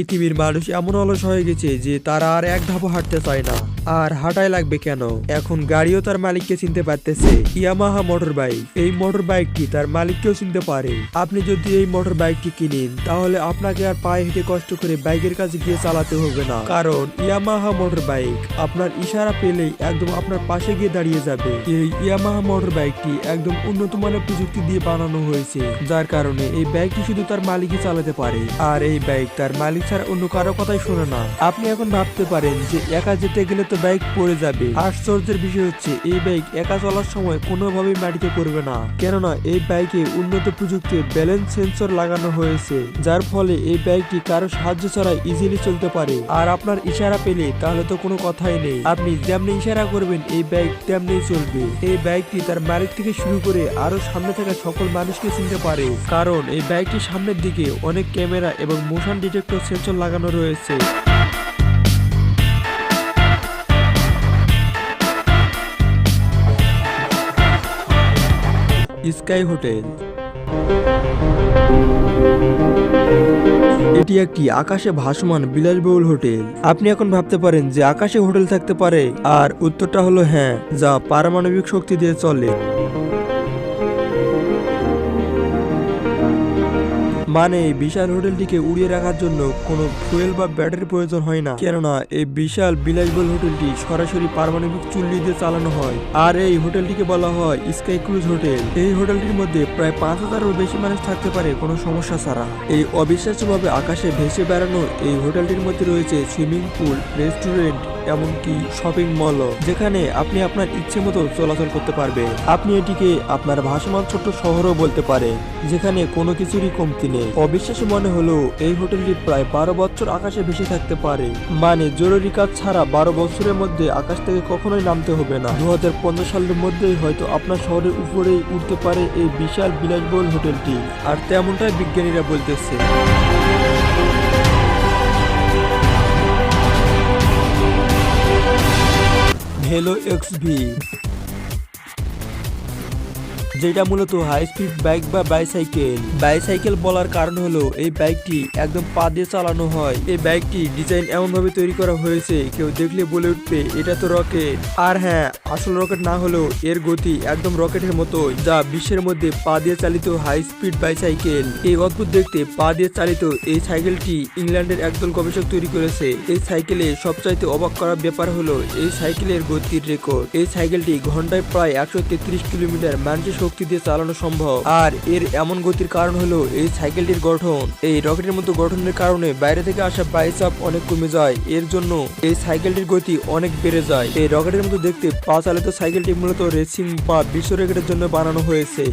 পৃথিবীর মানুষ এমন অলস হয়ে গেছে যে তারা আর এক ধাপও হাঁটতে চায় না। আর হাঁটাই লাগবে কেন? এখন গাড়িও তার মালিককে চিনতে পারতেছে। ইয়ামাহা মোটর বাইক এই মোটর বাইকটি তার মালিককেও চিনতে পারে। আপনি যদি এই মোটর বাইকটি কিনেন, তাহলে আপনাকে আর পায়ে হেঁটে কষ্ট করে বাইকের কাছে গিয়ে চালাতে হবে না। কারণ ইয়ামাহা মোটর বাইক আপনার ইশারা পেলেই একদম আপনার পাশে গিয়ে দাঁড়িয়ে যাবে। এই ইয়ামাহা মোটর বাইকটি একদম উন্নত মানের প্রযুক্তি দিয়ে বানানো হয়েছে, যার কারণে এই বাইকটি শুধু তার মালিকই চালাতে পারে। আর এই বাইক তার মালিক ছাড়া অন্য কারও কথাই শোনে না। আপনি এখন ভাবতে পারেন যে একা যেতে গেলে তো বাইক পড়ে যাবে। আশ্চর্যের বিষয় হচ্ছে, এই বাইক একা চলার সময় কোনোভাবেই মাটিতে পড়বে না। কেননা, এই বাইকে উন্নত প্রযুক্তির ব্যালেন্স সেন্সর লাগানো হয়েছে, যার ফলে এই বাইকটি কারও সাহায্য ছাড়া ইজিলি চলতে পারে। আর আপনার ইশারা পেলে তাহলে তো কোনো কথাই নেই। আপনি যেমনি ইশারা করবেন, এই বাইক তেমনি চলবে। এই বাইকটি তার মালিক থেকে শুরু করে আরও সামনে থাকা সকল মানুষকে চিনতে পারে। কারণ, এই বাইকটির সামনের দিকে অনেক ক্যামেরা এবং মোশন ডিটেক্টর সেন্সর লাগানো রয়েছে। Sky hotel. এটি একটি আকাশে ভাসমান বিলাসবহুল হোটেল। আপনি এখন ভাবতে পারেন যে আকাশে হোটেল থাকতে পারে, আর উত্তরটা হলো হ্যাঁ যা পারমাণবিক শক্তি দিয়ে চলে। মানে বিশাল হোটেলটিকে উড়িয়ে রাখার জন্য কোনো ফুয়েল বা ব্যাটারি প্রয়োজন হয় না। কেননা, এই বিশাল বিলাসবহুল হোটেলটি সরাসরি পারমাণবিক চুল্লি দিয়ে চালানো হয়। আর এই হোটেলটিকে বলা হয় স্কাই ক্রুজ হোটেল। এই হোটেলটির মধ্যে প্রায় পাঁচ হাজারেরও বেশি মানুষ থাকতে পারে, কোনো সমস্যা ছাড়া। এই অবিশ্বাস্যভাবে আকাশে ভেসে বেড়ানো এই হোটেলটির মধ্যে রয়েছে সুইমিং পুল, রেস্টুরেন্ট এমনকি শপিং মলও যেখানে আপনি আপনার ইচ্ছে মতো চলাচল করতে পারবে। আপনি এটিকে আপনার ভাসমান ছোট্ট শহরও বলতে পারে, যেখানে কোনো কিছুরই কমতি নেই। অবিশ্বাস্য মনে হলো এই হোটেলটি প্রায় বারো বছর আকাশে ভেসে থাকতে পারে। মানে জরুরি কাজ ছাড়া বারো বছরের মধ্যে আকাশ থেকে কখনোই নামতে হবে না। দু হাজার পনেরো সালের মধ্যেই হয়তো আপনার শহরের উপরেই উঠতে পারে এই বিশাল বিলাসবহুল হোটেলটি। আর তেমনটাই বিজ্ঞানীরা বলতেছে। Hello XB যেটা মূলত হাই স্পিড বাইক বা বাইসাইকেল বাইসাইকেল বলার কারণ হলো, এই বাইকটি একদম পা দিয়ে চালানো হয়। এই বাইকটি ডিজাইন এমন ভাবে তৈরি করা হয়েছে, কেউ দেখলে বলে উঠবে, এটা তো রকেট আর হ্যাঁ আসল রকেট না হলেও এর গতি একদম রকেটের মতো যা বিশ্বের মধ্যে পা দিয়ে চালিত হাই স্পিড বাইসাইকেল এই অদ্ভুত দেখতে পা দিয়ে চালিত এই সাইকেলটি ইংল্যান্ডের একদল গবেষক তৈরি করেছে। এই সাইকেলে সবচাইতে অবাক করার ব্যাপার হলো, এই সাইকেলের গতির রেকর্ড এই সাইকেলটি ঘন্টায় প্রায় একশো তেত্রিশ কিলোমিটার মানুষের শক্তি দিয়ে চালানো সম্ভব। আর এর এমন গতির কারণ হলো এই সাইকেলটির গঠন। এই রকেটের মতো গঠনের কারণে বাইরে থেকে আসা বাইচাপ অনেক কমে যায়। এর জন্য এই সাইকেলটির গতি অনেক বেড়ে যায়। এই রকেটের মতো দেখতে পা চালিত সাইকেলটি মূলত রেসিং বা বিশ্ব রেকেটের জন্য বানানো হয়েছে।